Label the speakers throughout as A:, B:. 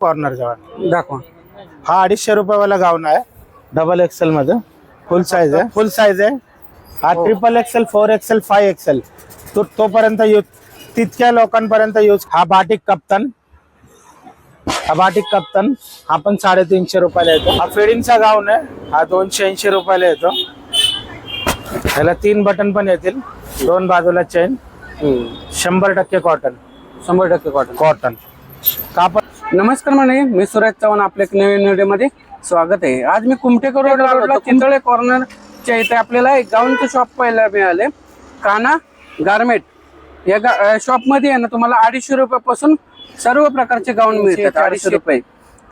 A: Corner जवळ.
B: दाखवा.
A: हा अडीचशे रुपयावाला गाऊन आहे. डबल एक्सेल मध्ये फुल साईज आहे. फुल साईज आहे. हा triple XL four XL five XL तो तोपर्यंत यूज तितक्या लोकांपर्यंत यूज हा बाटिक कप्तान. हा बाटिक कप्तान. हा पण साडेतीनशे रुपयाला येतो. हा फिडिंगचा गाऊन आहे. हा दोनशे ऐंशी रुपयाला येतो. त्याला तीन बटन पण येतील. दोन बाजूला चेन शंभर टक्के कॉटन
B: शंभर टक्के कॉटन
A: कॉटन कापड
B: नमस्कार म्हणे मी सुरेश चव्हाण आपल्या नवीन व्हिडिओमध्ये स्वागत आहे. आज मी कुमठेकर रोडला चिंतळे कॉर्नरच्या इथे आपल्याला एक गाऊनचं शॉप पाहायला मिळाले काना गारमेट या शॉपमध्ये आहे ना तुम्हाला अडीचशे रुपयापासून सर्व प्रकारचे गाऊन मिळतात. अडीचशे रुपये.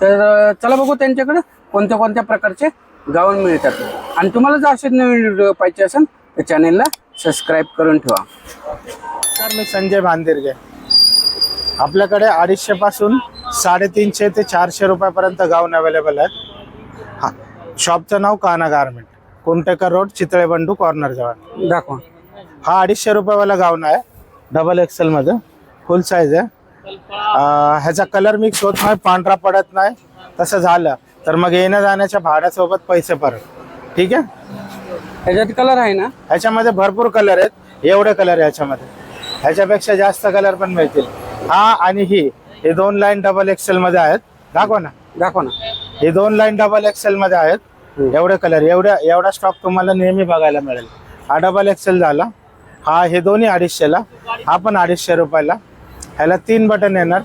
B: तर चला बघू त्यांच्याकडे कोणत्या कोणत्या प्रकारचे गाऊन मिळतात. आणि तुम्हाला जर असे नवीन व्हिडिओ पाहिजे असेल तर चॅनेलला सबस्क्राईब करून ठेवा.
A: तर मी संजय भांदिरगे. आपल्याकडे अडीचशे पासून साडेतीनशे ते चारशे रुपयापर्यंत गाऊन अवेलेबल आहेत. हा. शॉपचं नाव Kana garment Kuntekar road Chitale Bandu corner जवळ.
B: दाखवा.
A: हा अडीचशे रुपयावाला गाऊन आहे. डबल एक्सेल मध्ये फुल साईज आहे. ह्याचा कलर मिक्स होत नाही पांढरा पडत नाही. तसं झालं तर मग येण्या जाण्याच्या भाड्यासोबत पैसे परत. ठीक आहे?
B: ह्याच्यात कलर आहे ना?
A: ह्याच्यामध्ये भरपूर कलर आहेत. एवढे कलर आहे ह्याच्यामध्ये. ह्याच्यापेक्षा जास्त कलर पण मिळतील. हा आणि ही हे दोन लाईन डबल एक्सेल मध्ये आहेत. दाखवा ना.
B: दाखवा ना.
A: हे दोन लाईन डबल एक्सेल मध्ये आहेत. एवढे कलर एवढ्या एवढा स्टॉक तुम्हाला नेहमी बघायला मिळेल. हा डबल एक्सेल झाला. हा हे दोन्ही अडीचशेला. हा पण अडीचशे रुपयाला. ह्याला तीन बटन येणार.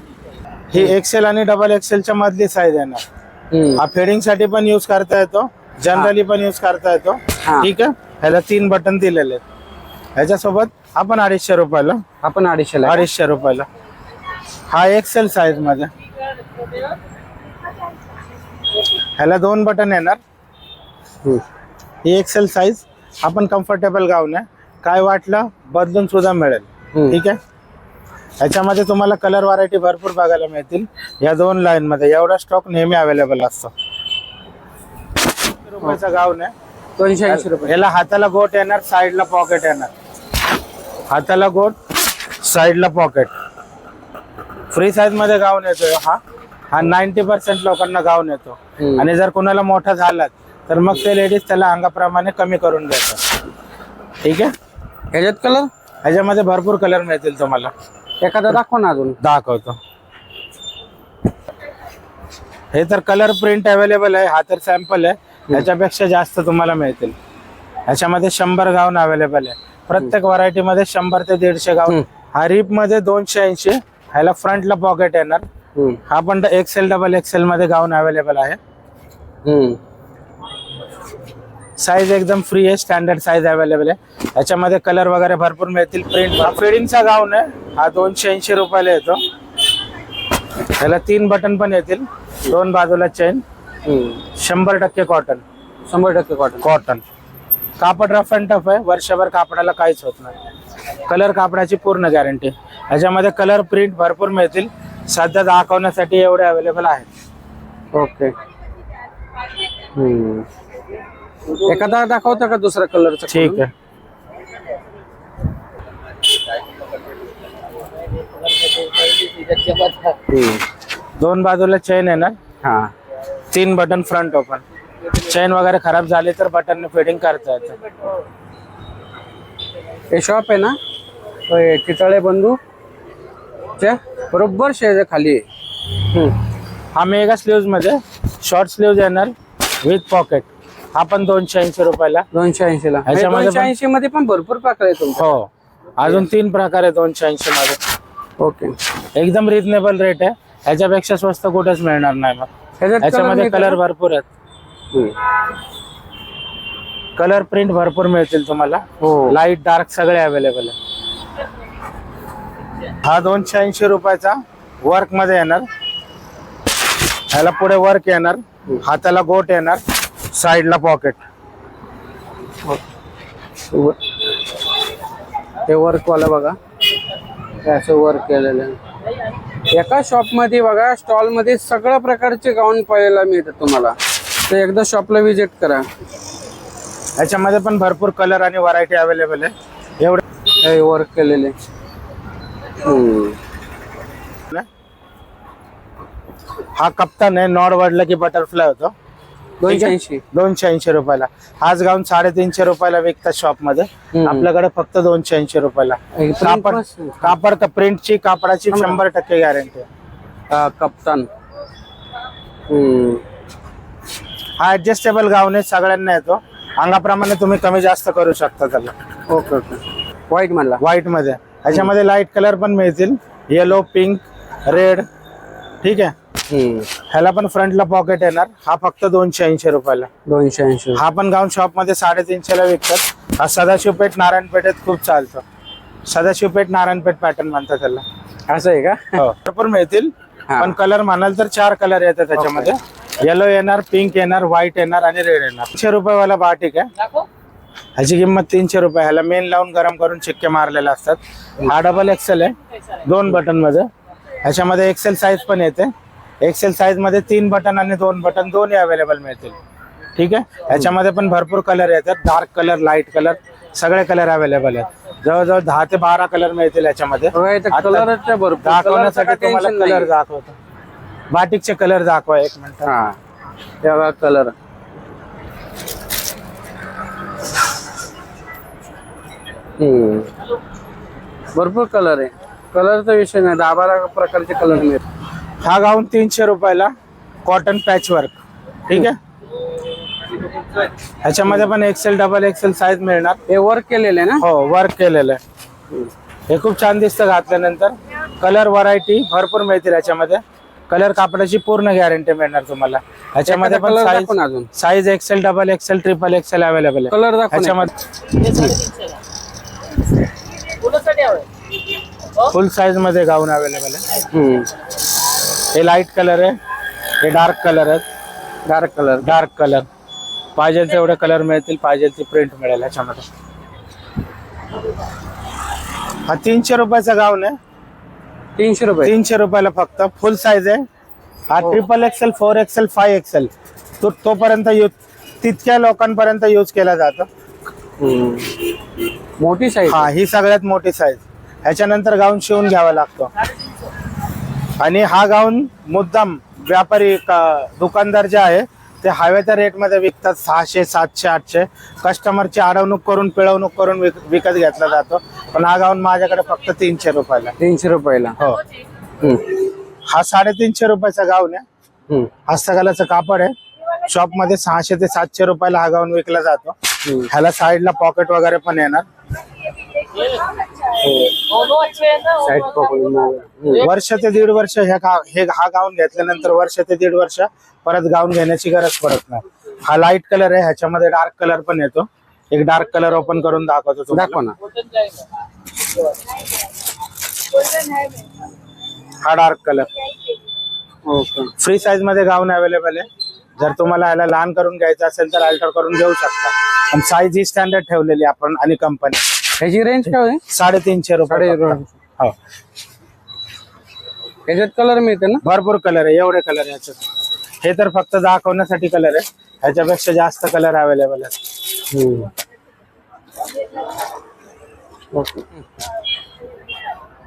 A: ही एक्सेल आणि डबल एक्सेलच्या मधली साईज येणार. हा फेडिंगसाठी पण युज करता येतो. जनरली पण युज करता येतो. ठीक आहे? ह्याला तीन बटन दिलेले आहेत. ह्याच्यासोबत आपण अडीचशे रुपयाला.
B: आपण अडीचशेला आहे.
A: अडीचशे रुपयाला. हा एक्सेल साईजमध्ये ह्याला दोन बटन येणार. ही एक्सेल साईज आपण कम्फर्टेबल गाऊन आहे काय वाटलं? बदलून सुद्धा मिळेल. ठीक आहे? ह्याच्यामध्ये तुम्हाला कलर व्हरायटी भरपूर बघायला मिळतील. या दोन लाईन मध्ये. एवढा स्टॉक नेहमी अवेलेबल असतो. रुपयाचा गाऊन आहे
B: दोनशे ऐंशी रुपये.
A: ह्याला हाताला गोट येणार साईडला पॉकेट येणार. हाताला गोट साईडला पॉकेट फ्री साईजमध्ये गाऊन येतो हा. हा नाईन्टी पर्सेंट लोकांना गाऊन येतो. आणि जर कोणाला मोठा झाला तर मग ते लेडीज त्याला अंगाप्रमाणे कमी करून देतात. ठीक आहे?
B: ह्याच्यात कलर
A: ह्याच्यामध्ये भरपूर कलर मिळतील तुम्हाला.
B: एखादा दाखवा ना अजून.
A: दाखवतो. हे तर कलर प्रिंट अवेलेबल आहे. हा तर सॅम्पल आहे. ह्याच्यापेक्षा जास्त तुम्हाला मिळतील. ह्याच्यामध्ये शंभर गाऊन अवेलेबल आहे. प्रत्येक व्हरायटी मध्ये शंभर ते दीडशे गाऊन. हा रीपमध्ये दोनशे ऐंशी ह्याला फ्रंटला पॉकेट येणार. हा पण एक्सेल डबल एक्सेल मध्ये गाऊन अवेलेबल आहे. साईज एकदम फ्री आहे स्टँडर्ड साईज अवेलेबल आहे. ह्याच्यामध्ये कलर वगैरे भरपूर मिळतील प्रिंट हा फिडिंगचा गाऊन आहे. हा दोनशे ऐंशी रुपयाला येतो. ह्याला तीन बटन पण येतील. दोन बाजूला चेन. शंभर टक्के कॉटन
B: शंभर टक्के कॉटन
A: कॉटन कापड रफ अँड टफ आहे. वर्षभर कापडाला काहीच होत नाही. कलर कापडाची पूर्ण गॅरंटी ह्याच्यामध्ये कलर प्रिंट भरपूर मिळतील. सध्या दाखवण्यासाठी एवढे अवेलेबल आहेत.
B: ओके. एखादा दाखवता का दुसरा कलरचा
A: ठीक आहे. दोन बाजूला चेन येणार
B: हा.
A: तीन बटन फ्रंट ओपन चेन वगैरे खराब झाली तर बटन फिटिंग करता येतं.
B: हे शॉप आहे ना? चितळे बंधू. च्या बरोबर शेज खाली आहे.
A: हा मेगा स्लीव्जमध्ये शॉर्ट स्लीव्ज येणार विथ पॉकेट हा पण दोनशे ऐंशी रुपयाला.
B: दोनशे ऐंशी ला.
A: ह्याच्यामध्ये
B: दोनशे
A: पण-
B: ऐंशी मध्ये पण भरपूर प्रकार आहे तुमचा.
A: हो. अजून तीन प्रकार आहे दोनशे ऐंशी मध्ये.
B: ओके.
A: एकदम रिजनेबल रेट आहे. ह्याच्यापेक्षा स्वस्त कुठेच मिळणार नाही मग. ह्याच्यामध्ये कलर? भरपूर आहेत. कलर प्रिंट भरपूर मिळतील तुम्हाला.
B: हो.
A: लाइट डार्क सगळे अवेलेबल आहे. हा दोनशे ऐंशी रुपयाचा वर्कमध्ये येणार. ह्याला पुढे वर्क येणार. हाताला गोट येणार. साईडला पॉकेट
B: हे वर्क वाला बघा. असं वर्क केलेलं आहे. एका शॉपमध्ये बघा स्टॉलमध्ये सगळ्या प्रकारचे गाऊन पाहायला मिळतात तुम्हाला. तर एकदा शॉपला विजिट करा.
A: ह्याच्यामध्ये पण भरपूर कलर आणि व्हरायटी अवेलेबल आहे. एवढे
B: हे वर्क केलेले.
A: हा कप्तान आहे नॉड वाढला की बटरफ्लाय होतो.
B: दोनशे ऐंशी.
A: दोनशे ऐंशी रुपयाला. हाच गाऊन साडेतीनशे रुपयाला विकतात
B: शॉपमध्ये.
A: आपल्याकडे फक्त दोनशे ऐंशी रुपयाला. कापड. कापड का प्रिंटची कापडाची शंभर टक्के गॅरंटी
B: कप्तान.
A: हा ऍडजस्टेबल गाऊन आहे सगळ्यांना येतो. अंगाप्रमाणे तुम्ही कमी जास्त करू शकता त्याला.
B: Okay okay. व्हाईट म्हणला
A: व्हाईटमध्ये. ह्याच्यामध्ये लाइट कलर पण मिळतील. येलो पिंक रेड ठीक आहे?
B: हम्म.
A: ह्याला पण फ्रंटला पॉकेट येणार. हा फक्त दोनशे ऐंशी रुपयाला.
B: दोनशे ऐंशी.
A: हा पण गाऊन शॉपमध्ये साडेतीनशेला विकतात. हा सदाशिवपेठ नारायणपेठेत खूप चालतो. सदाशिवपेठ नारायणपेठ पॅटर्न म्हणतात त्याला.
B: असं आहे का?
A: हो. भरपूर मिळतील.
B: हा.
A: पण कलर म्हणाल तर चार कलर येतात त्याच्यामध्ये. येलो येणार पिंक येणार व्हाईट येणार आणि रेड येणार. तीनशे रुपयेवाला बाटिक आहे. ह्याची किंमत तीनशे रुपये. ह्याला मेन लावून गरम करून चिक्के मारलेले असतात. हा डबल एक्सेल आहे. दोन बटनमध्ये. ह्याच्यामध्ये एक्सेल साईज पण येते. एक्सेल साईजमध्ये तीन बटन आणि दोन बटन दोन्ही अवेलेबल मिळतील. ठीक आहे? ह्याच्यामध्ये पण भरपूर कलर येतात. डार्क कलर लाइट कलर सगळे कलर अवेलेबल आहेत. जवळजवळ दहा ते बारा कलर मिळतील याच्यामध्ये दाखवण्यासाठी तुम्हाला कलर दाखवतो. बाटिकचे कलर दाखवा एक मिनिट.
B: कलर भरपूर कलर आहे. कलरचा विषय नाही. दहा बारा प्रकारचे कलर मिळतात.
A: हा गाऊन तीनशे रुपयाला कॉटन पॅच वर्क ठीक आहे? ह्याच्यामध्ये पण एक्सेल डबल एक्सेल साईज मिळणार.
B: हे वर्क केलेले आहे ना?
A: हो वर्क केलेलं आहे. हे खूप छान दिसतं घातल्यानंतर. कलर व्हरायटी भरपूर मिळतील याच्यामध्ये कलर कापडाची पूर्ण गॅरंटी मिळणार तुम्हाला. ह्याच्यामध्ये पण
B: कलर
A: साईज
B: अजून?
A: Size XL double XL triple XL available आहे.
B: कलर दाखव
A: फुल साईजमध्ये गाऊन अवेलेबल आहे.
B: हम्म.
A: हे लाइट कलर आहे. हे डार्क कलर आहेत.
B: डार्क कलर
A: डार्क कलर पाहिजे तेवढे कलर मिळतील पाहिजे ती प्रिंट मिळेल ह्याच्यामध्ये. हा तीनशे रुपयाचा गाऊन आहे.
B: तीनशे रुपये.
A: तीनशे रुपयाला फक्त. फुल साईज आहे. हा triple XL four XL five XL तो तोपर्यंत यूज तितक्या लोकांपर्यंत यूज केला जातो.
B: मोठी साईज
A: हा ही सगळ्यात मोठी साईज ह्याच्यानंतर गाऊन शिवून घ्यावा लागतो. आणि हा गाऊन मुद्दाम व्यापारी दुकानदार जे आहे ते हव्याच्या रेटमध्ये विकतात सहाशे सातशे आठशे. कस्टमरची अडवणूक करून पिळवणूक करून विक- विकत घेतला जातो. पण हा गाऊन माझ्याकडे फक्त तीनशे रुपयाला.
B: तीनशे रुपयाला.
A: हो. हा साडेतीनशे रुपयाचा गाऊन आहे. हस्तकलाचं कापड आहे. शॉपमध्ये सहाशे ते सातशे रुपयाला हा गाऊन विकला जातो. ह्याला साईडला पॉकेट वगैरे पण येणार.
B: पकडून.
A: वर्ष ते दीड वर्ष ह्या गा- हे हा गाऊन घेतल्यानंतर वर्ष ते दीड वर्ष परत गाऊन घेण्याची गरज पडत नाही. हा लाइट कलर आहे ह्याच्यामध्ये डार्क कलर पण येतो. एक डार्क कलर ओपन करून दाखवतो तुम्हाला.
B: दाखव ना.
A: हा डार्क कलर
B: ओके
A: फ्री साईजमध्ये गाऊन अवेलेबल आहे. जर तुम्हाला याला लहान करून घ्यायचं असेल तर अल्टर करून घेऊ शकता. पण साईज ही स्टँडर्ड ठेवलेली आपण आणि कंपनी
B: ह्याची रेंज काय होईल
A: साडेतीनशे रुपये
B: साडे-.
A: हो.
B: ह्याच्यात कलर मिळते ना?
A: भरपूर कलर आहे एवढे कलर याच्यात. हे तर फक्त दाखवण्यासाठी कलर आहे. ह्याच्यापेक्षा जास्त कलर अवेलेबल आहे
B: ओके.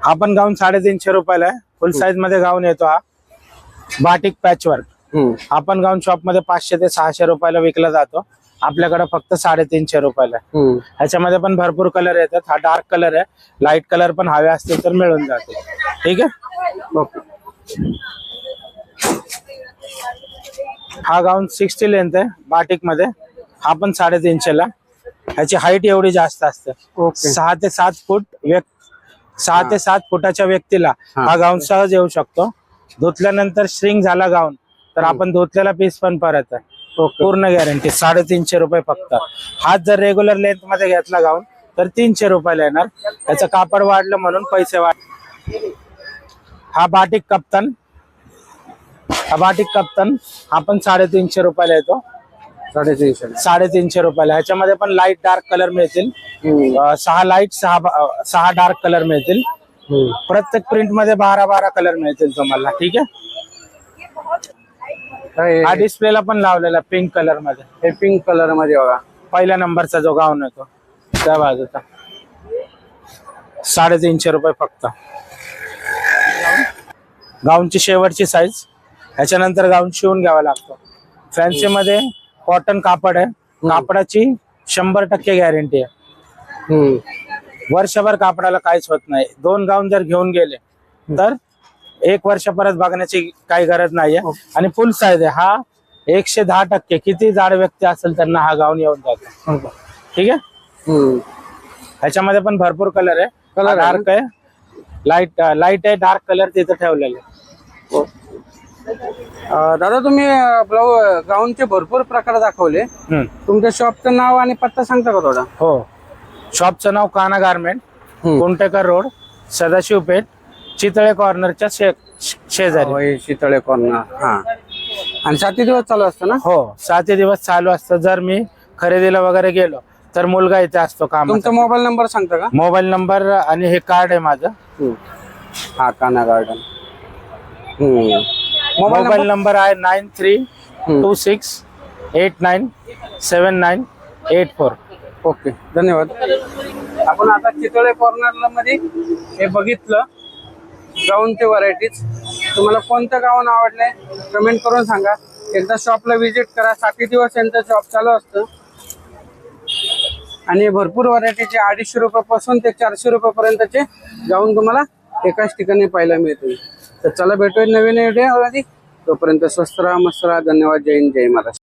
A: हा पण गाऊन साडेतीनशे रुपयाला आहे. फुल साईजमध्ये गाऊन येतो हा. बाटिक पॅच वर्क
B: हम्म.
A: हा पण गाऊन शॉपमध्ये पाचशे ते सहाशे रुपयाला विकला जातो. आपल्याकडे फक्त साडेतीनशे रुपयाला. ह्याच्यामध्ये पण भरपूर कलर येतात. हा डार्क कलर आहे. लाइट कलर पण हवे असतील तर मिळून जाते ठीक आहे?
B: ओके.
A: हा गाऊन सिक्स्टी लेंथ आहे बाटिकमध्ये हा पण साडेतीनशे ला. ह्याची हाईट एवढी जास्त असते.
B: ओके.
A: सहा ते सात फूट व्यक् सहा ते सात फुटाच्या व्यक्तीला
B: हा.
A: गाऊन सहज येऊ शकतो. धुतल्यानंतर श्रिंग झाला गाऊन तर आपण धुतलेला पीस पण परत आहे. पूर्ण गॅरंटी साडेतीनशे रुपये फक्त. हाच जर रेग्युलर लेंथमध्ये घेतला गाऊन तर तीनशे रुपयाला येणार. त्याचं कापड वाढलं म्हणून पैसे वाढ हा बाटिक कप्तान. हा बाटिक कप्तान. हा पण साडेतीनशे रुपयाला येतो.
B: साडेतीनशे.
A: साडेतीनशे रुपयाला. ह्याच्यामध्ये पण लाइट डार्क कलर मिळतील. सहा लाइट सहा सहा डार्क कलर मिळतील. प्रत्येक प्रिंटमध्ये बारा बारा कलर मिळतील तुम्हाला. ठीक आहे? हा डिस्प्लेला पण लावलेला पिंक कलरमध्ये.
B: हे पिंक कलरमध्ये बघा.
A: पहिल्या नंबरचा जो गाऊन येतो त्या बाजूचा. साडेतीनशे रुपये फक्त. गाऊनची शेवटची साईज ह्याच्यानंतर गाऊन शिवून घ्यावा लागतो. फॅन्सी मध्ये कॉटन कापड आहे. कापडाची शंभर टक्के गॅरंटी आहे.
B: हम्म.
A: वर्षभर कापडाला काहीच होत नाही. दोन गाऊन जर घेऊन गेले तर एक वर्ष परत बघण्याची काही गरज नाहीये. आणि फुल साईज आहे. हा एकशे दहा टक्के. किती जाड व्यक्ती असेल त्यांना हा गाऊन येऊन जातो. ठीक आहे. ह्याच्यामध्ये पण भरपूर कलर आहे.
B: आहे
A: डार्क आहे. लाइट लाइट आहे डार्क कलर तिथं ठेवलेले. आहे.
B: अं, दादा तुम्ही ब्लाऊज गाऊनचे भरपूर प्रकार दाखवले. तुमच्या शॉपचं नाव आणि पत्ता सांगता का थोडा?
A: हो. शॉपचं नाव काना गारमेंट. कुंटेकर रोड सदाशिव पेठ चितळे कॉर्नरच्या शे शेजारी.
B: होय, शीतळे कॉर्नर हा. आणि साती दिवस चालू असतं ना?
A: हो सात दिवस चालू असतं. जर मी खरेदीला वगैरे गेलो तर मुलगा इथे असतो काम
B: तुमचा मोबाईल नंबर सांगता का?
A: मोबाईल नंबर आणि हे कार्ड आहे माझं.
B: हा Kana garden mobile
A: mobile number आहे nine three two six eight nine seven nine eight four
B: okay धन्यवाद. आपण आता चितळे कॉर्नरला मध्ये हे बघितलं. गाऊनचे व्हरायटीज तुम्हाला कोणतं गाऊन आवडलंय कमेंट करून सांगा. एकदा शॉपला व्हिजिट करा. साती दिवस यांचं शॉप चालू असतं. आणि भरपूर व्हरायटीचे अडीचशे रुपयापासून ते चारशे रुपयापर्यंतचे गाऊन तुम्हाला एकाच ठिकाणी पाहायला मिळतील. तर चला भेटूया नवीन व्हिडिओ तोपर्यंत स्वस्त राहा मस्त राहा. धन्यवाद. जय हिंद जय महाराष्ट्र.